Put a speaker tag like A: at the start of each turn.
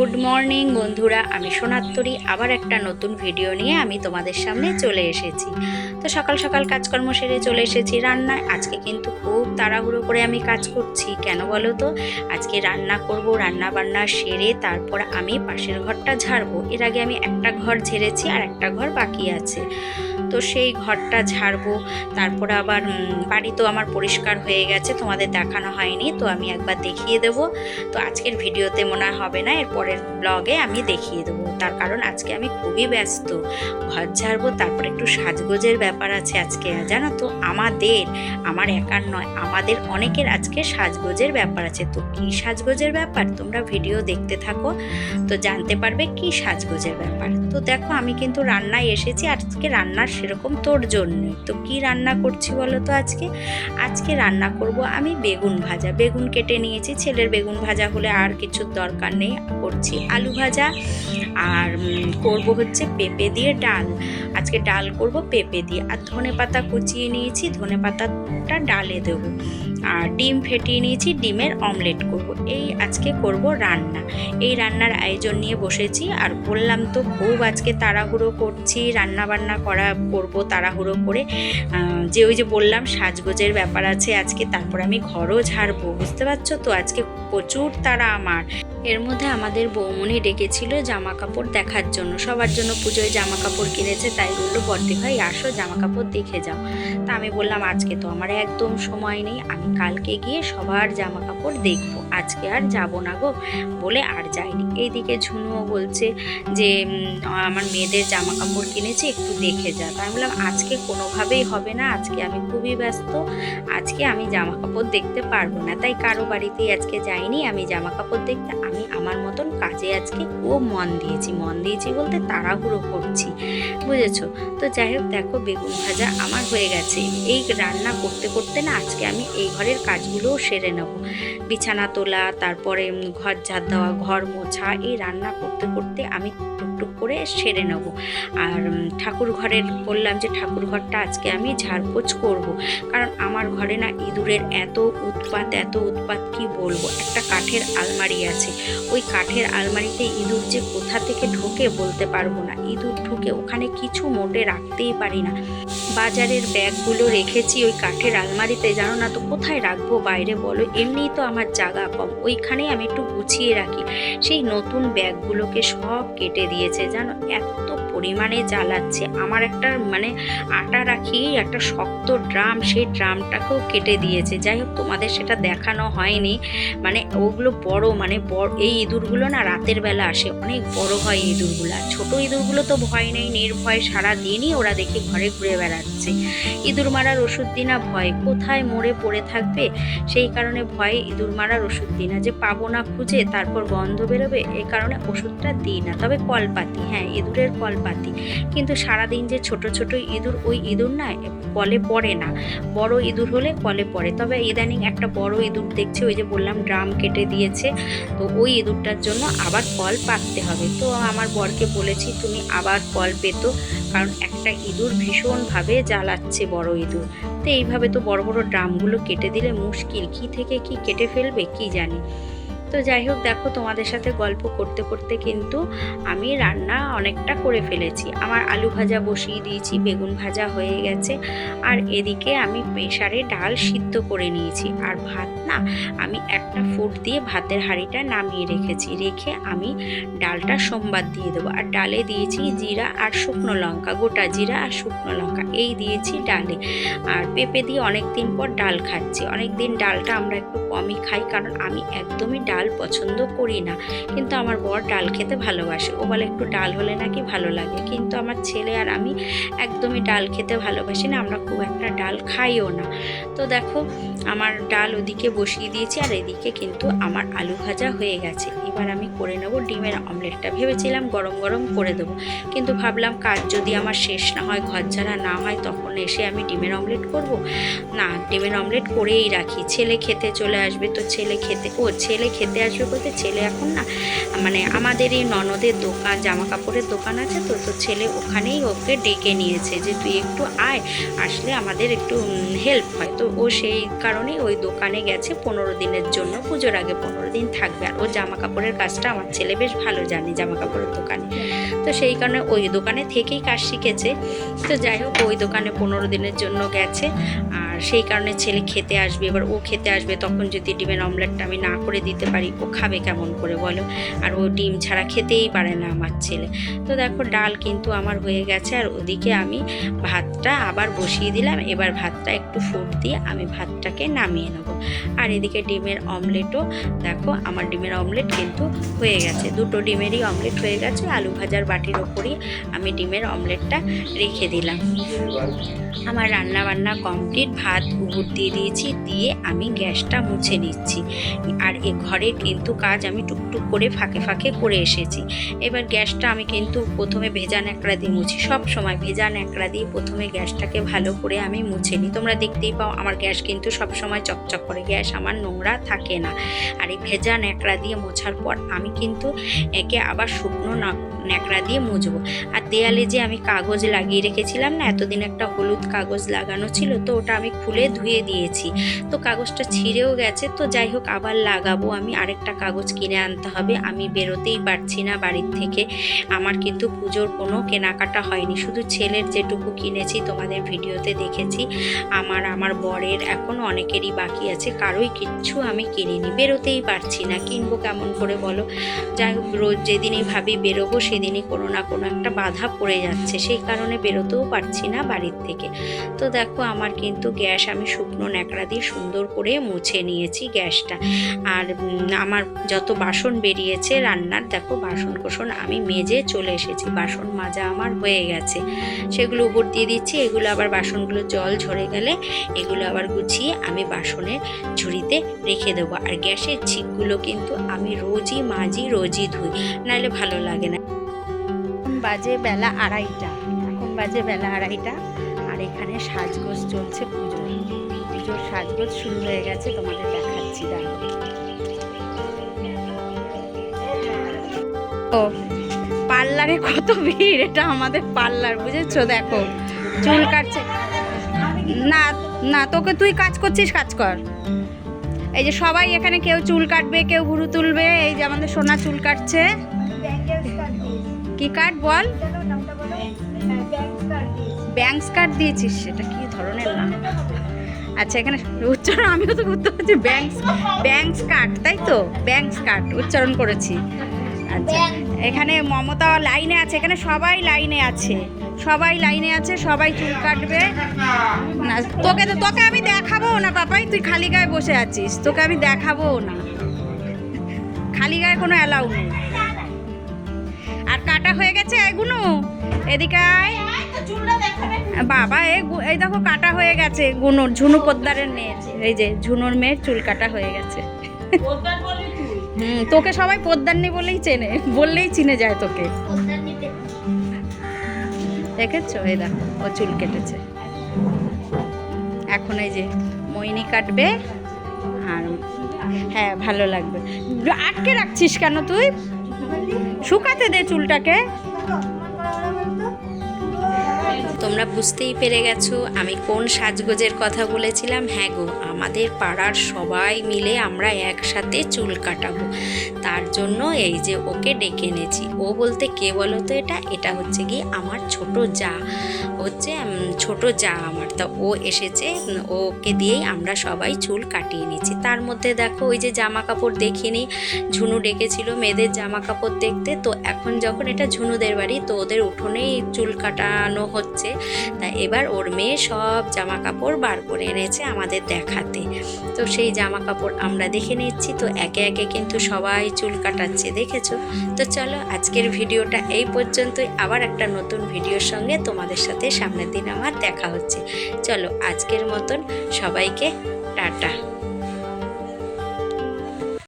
A: Good morning বন্ধুরা, আমি সোনাত্তরী। আবার একটা নতুন ভিডিও নিয়ে আমি তোমাদের সামনে চলে এসেছি। তো সকাল সকাল কাজকর্ম সেরে চলে এসেছি রান্নায়। আজকে কিন্তু খুব তাড়াহুড়ো করে আমি কাজ করছি, কেন বলো তো? আজকে রান্না করব, রান্না বান্না সেরে তারপর আমি পাশের ঘরটা ঝাড়বো। এর আগে আমি একটা ঘর ঝেড়েছি আর একটা ঘর বাকি আছে। তো সেই ঘরটা ঝাড়বো। তারপরে আবার বাড়ি তো আমার পরিষ্কার হয়ে গেছে, তোমাদের দেখানো হয়নি, তো আমি একবার দেখিয়ে দেবো। তো আজকের ভিডিওতে মনে হবে না এর পরের ব্লগে আমি দেখিয়ে দেবো। তার কারণ আজকে আমি খুবই ব্যস্ত। ঘর ঝাড়বো, তারপর একটু সাজগোজের ব্যাপার আছে আজকে, জানো তো? আমাদের, আমার একার নয়, আমাদের অনেকের আজকে সাজগোজের ব্যাপার আছে। তো কী সাজগোজের ব্যাপার? তোমরা ভিডিও দেখতে থাকো, তো জানতে পারবে কি সাজগোজের ব্যাপার। তো দেখো, আমি কিন্তু রান্নায় এসেছি, আজকে রান্নার সেরকম তোর জন্য তো কি রান্না করছি বলো তো আজকে? আজকে রান্না করব আমি বেগুন ভাজা। বেগুন কেটে নিয়েছি, ছেলের বেগুন ভাজা হলে আর কিছুর দরকার নেই। করছি আলু ভাজা আর করব হচ্ছে পেঁপে দিয়ে ডাল। আজকে ডাল করব পেঁপে দিয়ে। আর ধনে পাতা কুচিয়ে নিয়েছি, ধনে পাতাটা ডালে দেবো। আর ডিম ফেটিয়ে নিয়েছি, ডিমের অমলেট করব। এই আজকে করব রান্না। এই রান্নার আয়োজন নিয়ে বসেছি। আর বললাম তো, খুব আজকে তাড়াহুড়ো করছি রান্না বান্না করা, করব তাড়াহুড়ো করে। যে ওই যে বললাম, সাজগোজের ব্যাপার আছে আজকে, তারপর আমি ঘরও ঝাড়বো, বুঝতে পারছ তো? আজকে প্রচুর তারা আমার। এর মধ্যে আমাদের বৌমনি ডেকেছিল জামা কাপড় দেখার জন্য। সবার জন্য পুজোয় জামা কাপড় কিনেছে, তাই বলল, বর্দি ভাই, আসো জামা কাপড় দেখে যাও। তা আমি বললাম, আজকে তো আমার একদম সময় নেই, আমি কালকে গিয়ে সবার জামা কাপড় দেখব। আজকে আর যাব না গো। বলে আর যাইনি এইদিকে ঝুনুও বলছে যে আমার মেয়েদের জামা কাপড় কিনেছে, একটু দেখে যা। তা আমি বললাম, আজকে কোনোভাবেই হবে না, আজকে আমি খুবই ব্যস্ত, আজকে আমি জামা কাপড় দেখতে পারব না। তাই কারও বাড়িতেই আজকে যাইনি, আমি জামা কাপড় দেখতে আমি আমার মতন কাজে আজকে খুব মন দিয়েছি। মন দিয়েছি বলতে তাড়াহুড়ো করছি। বুঝেছ? তো যাই হোক, দেখো বেগুন ভাজা আমার হয়ে গেছে। এই রান্না করতে করতে না আজকে আমি এই ঘরের কাজগুলোও সেরে নেব। বিছানা তোলা, তারপরে ঘর ঝাড় দেওয়া, ঘর মোছা, এই রান্না করতে করতে আমি টুকটুক করে সেরে নেব। আর ঠাকুর ঘরের বললাম যে ঠাকুর ঘরটা আজকে আমি ঝাড়পোছ করব। কারণ আমার ঘরে না ইঁদুরের এত উৎপাত এত উৎপাত, কি বলব? একটা কাঠের আলমারি আছে। ওই কাঠের আলমারিতে ইঁদুর যে কোথা থেকে ঢোকে বলতে পারব না। ইঁদুর ঢুকে ওখানে কিছু মোটে রাখতেই পারি না। বাজারের ব্যাগগুলো রেখেছি ওই কাঠের আলমারিতে। জানো না তো কোথায় রাখব বাইরে বলো? এমনিই তো আমার জায়গা কম। ওইখানেই আমি একটু গুছিয়ে রাখি। সেই নতুন ব্যাগগুলোকে সব কেটে দিয়েছে জানো? এত পরিমাণে জ্বালাচ্ছে। আমার একটা মানে আটা রাখি, একটা শক্ত ড্রাম, সেই ড্রামটাকেও কেটে দিয়েছে। যাই হোক, তোমাদের সেটা দেখানো হয়নি। মানে ওগুলো বড় মানে বড়, এই ইঁদুরগুলো না রাতের বেলা আসে। অনেক বড় হয় ইঁদুরগুলো। আর ছোটো ইঁদুরগুলো তো ভয় নেই, নির্ভয় সারা দিনই ওরা দেখি ঘরে ঘুরে বেড়াচ্ছে। ইঁদুর মারার ওষুধ দিনা ভয়। কোথায় মরে পড়ে থাকবে? সেই কারণে ভয়ে, ইঁদুর মারার ওষুধ দিই না যে পাবো না খুঁজে, তারপর গন্ধ বেরোবে এই কারণে ওষুধটা দিই না। তবে কলপাতি হ্যাঁ ইঁদুরের কলপাতি। কিন্তু সারাদিন যে ছোট ছোট ইঁদুর, ওই ইঁদুর না কলে পড়ে না। বড় ইঁদুর হলে কলে পড়ে। তবে ইদানিং একটা বড় ইঁদুর দেখছি, ওই যে বললাম ড্রাম কেটে দিয়েছে। তো ওই ইঁদুরটার জন্য আবার কল পাততে হবে। তো আমার বরকে বলেছি, তুমি আবার কল পেতো। কারণ একটা ইঁদুর ভীষণভাবে জ্বালাচ্ছে বড় ইঁদুর। তো এইভাবে তো বড় বড় ড্রামগুলো কেটে দিলে মুশকিল। কি থেকে কি কেটে ফেলবে, কি জানি। তো যাই হোক, দেখো তোমাদের সাথে গল্প করতে করতে কিন্তু আমি রান্না অনেকটা করে ফেলেছি। আমার আলু ভাজা বসিয়ে দিয়েছি, বেগুন ভাজা হয়ে গেছে। আর এদিকে আমি প্রেশারে ডাল সিদ্ধ করে নিয়েছি। আর ভাত না, আমি একটা ফুট দিয়ে ভাতের হাঁড়িটা নামিয়ে রেখেছি। রেখে আমি ডালটা সোমবার দিয়ে দেবো। আর ডালে দিয়েছি জিরা আর শুকনো লঙ্কা, গোটা জিরা আর শুকনো লঙ্কা। এই দিয়েছি ডালে। আর পেঁপে দিয়ে অনেক দিন পর ডাল খাচ্ছি। অনেক দিন ডালটা আমরা একটু কমই খাই, কারণ আমি একদমই ডাল পছন্দ করি না। কিন্তু আমার বর ডাল খেতে ভালোবাসে। ও বলে, একটু ডাল হলে নাকি ভালো লাগে? কিন্তু আমার ছেলে আর আমি একদমই ডাল খেতে ভালোবাসি না। আমরা খুব একটা ডাল খাইও না। তো দেখো আমার ডাল ওদিকে বসিয়ে দিয়েছি আর এদিকে কিন্তু আমার আলু ভাজা হয়ে গেছে। এবার আমি করে নেব ডিমের অমলেটটা। ভেবেছিলাম গরম গরম করে দেবো। কিন্তু ভাবলাম কাজ যদি আমার শেষ না হয়, ঘর ঝাড়া না হয়, তখন এসে আমি ডিমের অমলেট করব। না, ডিমের অমলেট করেই রাখি। ছেলে খেতে চলে আসবে তো ছেলে খেতে, ও ছেলে খেতে আসবে বলতে ছেলে এখন না মানে আমাদের এই ননদের দোকান জামা কাপড়ের দোকান আছে তো তো ছেলে ওখানেই ওকে ডেকে নিয়েছে যে তুই একটু আয়, আসলে আমাদের একটু হেল্প হয়। তো ও সেই কারণেই ওই দোকানে গেছে পনেরো দিনের জন্য। পুজোর আগে পনেরো দিন থাকবে। আর ও জামা কাপড়ের কাজটা আমার ছেলে বেশ ভালো জানে জামা কাপড়ের দোকানে। তো সেই কারণে ওই দোকানে থেকেই কাজ শিখেছে। তো যাই হোক, ওই দোকানে পনেরো দিনের জন্য গেছে। আর সেই কারণে ছেলে খেতে আসবে। এবার ও খেতে আসবে, তখন যদি ডিমের অমলেটটা আমি না করে দিতে পারি, ও খাবে কেমন করে বলো? আর ও ডিম ছাড়া খেতেই পারে না আমার ছেলে। তো দেখো, ডাল কিন্তু আমার হয়ে গেছে। আর ওদিকে আমি ভাতটা আবার বসিয়ে দিলাম। এবার ভাতটা একটু ফুট দিয়ে আমি ভাতটাকে নামিয়ে নেব। আর এদিকে ডিমের অমলেটও, দেখো আমার ডিমের অমলেট কিন্তু হয়ে গেছে। দুটো ডিমেরই অমলেট হয়ে গেছে, আলু ভাজার বাটির ওপরই আমি ডিমের অমলেটটা রেখে দিলাম। আমার রান্না বান্না কমপ্লিট, ভাত উবুর দিয়ে দিয়েছি, দিয়ে আমি গ্যাসটা মুছে নিচ্ছি। আর এ ঘরের কিন্তু কাজ আমি টুকটুক করে ফাঁকে ফাঁকে করে এসেছি। এবার গ্যাসটা আমি কিন্তু প্রথমে ভেজা ন্যাকড়া দিয়ে মুছি। সব সময় ভেজা ন্যাকড়া দিয়ে প্রথমে গ্যাসটাকে ভালো করে আমি মুছে নিই। তোমরা দেখতেই পাও, আমার গ্যাস কিন্তু সব সময় চকচক করে গ্যাস আমার নোংরা থাকে না। আর এই ভেজা ন্যাকড়া দিয়ে মোছার পর আমি কিন্তু একে আবার শুকনো ন্যাকড়া দিয়ে মুছবো। আর দেয়ালে যে আমি কাগজ লাগিয়ে রেখেছিলাম না, এতদিন একটা হলুদ কাগজ লাগানো ছিল, তো ওটা আমি খুলে ধুয়ে দিয়েছি। তো কাগজটা ছিঁড়েও গেছে, তো যাই হোক আবার লাগাবো আমি। আরেকটা কাগজ কিনে আনতে হবে, আমি বেরোতেই পারছি না বাড়ির থেকে। আমার কিন্তু পুজোর কোনো কেনাকাটা হয়নি। শুধু ছেলের যেটুকু কিনেছি, তোমাদের ভিডিওতে দেখেছি। আমার আমার বরের এখন অনেকেরই বাকি আছে, কারোই কিচ্ছু আমি কিনিনি। বেরোতেই পারছি না, কিনবো কেমন করে বলো? যাই হোক, রোজ যেদিনই ভাবি বেরোবো সেদিনই কোনো না কোনো একটা বাধা পড়ে যাচ্ছে, সেই কারণে বেরোতেও পারছি না বাড়ির থেকে। তো দেখো, আমার কিন্তু গ্যাস আমি শুকনো ন্যাকড়া দিয়ে সুন্দর করে মুছে নিয়েছি গ্যাসটা। আর আমার যত বাসন বেরিয়েছে রান্নার, দেখো বাসন কোসন আমি মেজে চলে এসেছি। বাসন মাজা আমার হয়ে গেছে। সেগুলো উপর দিয়ে দিচ্ছি, এগুলো আবার বাসনগুলো জল ঝরে গেলে এগুলো আবার গুছিয়ে আমি বাসনের ঝুড়িতে রেখে দেবো। আর গ্যাসের ছিপগুলো কিন্তু আমি রোজই মাজি, রোজই ধুই। নাহলে ভালো লাগে না। বাজে বেলা আড়াইটা। এখন বাজে বেলা আড়াইটা। আর এখানে সাজগোজ চলছে পুজোর। পুজোর সাজগোজ শুরু হয়ে গেছে, তোমাদের দেখাচ্ছি, দেখো। ও, পার্লারে কত ভিড়, এটা আমাদের পার্লার, বুঝেছ? দেখো, চুল কাটছে। না না, তোকে তুই কাজ করছিস, কাজ কর। এই যে সবাই এখানে কেউ চুল কাটবে, কেউ ভুরু তুলবে, এই যে আমাদের সোনা চুল কাটছে। কি কাট বল? ব্যাংকস কার্ড দিয়েছিস, সেটা কি ধরনের নাম? আচ্ছা এখানে উচ্চারণ, আমিও তো করতে পারছি, ব্যাংকস ব্যাংকস কার্ড তাই তো? ব্যাংকস কার্ড উচ্চারণ করেছি। আচ্ছা এখানে মমতা লাইনে আছে, এখানে সবাই লাইনে আছে। সবাই লাইনে আছে সবাই চুল কাটবে। না তোকে তো তোকে আমি দেখাবো না পাপাই তুই খালি গায়ে বসে আছিস। তোকে আমি দেখাবো না। খালি গায়ে কোনো অ্যালাউ নেই। আর কাটা হয়ে গেছে এগুলো এদিকে বাবা এই দেখো কাটা হয়ে গেছে। গুনুর ঝুনু পোদ্দারের মেয়ের এই যে ঝুনুর মেয়ের চুল কাটা হয়ে গেছে। হুম তোকে সবাই পোদ্দারনি বলেই চেনে বললেই চিনে যায় তোকে। দেখেছ? এই দেখো, ও চুল কেটেছে। এখন এই যে মইনি কাটবে, আর হ্যাঁ ভালো লাগবে। আটকে রাখছিস কেন তুই? শুকাতে দে চুলটাকে। তোমরা বুঝতেই পেরে গেছো আমি কোন সাজগোজের কথা বলেছিলাম? হ্যাঁ গো, আমাদের পাড়ার সবাই মিলে আমরা একসাথে চুল কাটাবো। তার জন্য এই যে ওকে ডেকে এনেছি। ও বলতে, কে বলো তো এটা? এটা হচ্ছে কি আমার ছোট যা। হচ্ছে ছোট যা আমার। তা ও এসেছে ওকে দিয়েই আমরা সবাই চুল কাটিয়ে নিচ্ছি। তার মধ্যে দেখো, ওই যে জামা কাপড় দেখিনি, ঝুনু ডেকেছিল মেয়েদের জামা কাপড় দেখতে। তো এখন যখন এটা ঝুনুদের বাড়ি, তো ওদের উঠোনেই চুল কাটানো হচ্ছে। তা এবার ওর মেয়ে সব জামা কাপড় বার করে এনেছে আমাদের দেখাতে। তো সেই জামা কাপড় আমরা দেখে নিচ্ছি। তো একে একে কিন্তু সবাই চুল কাটাচ্ছে, দেখেছ? তো চলো, আজকের ভিডিওটা এই পর্যন্তই। আবার একটা নতুন ভিডিওর সঙ্গে তোমাদের সাথে সামনের দিন আমার দেখা হচ্ছে। চলো আজকের মতন সবাইকে টাটা।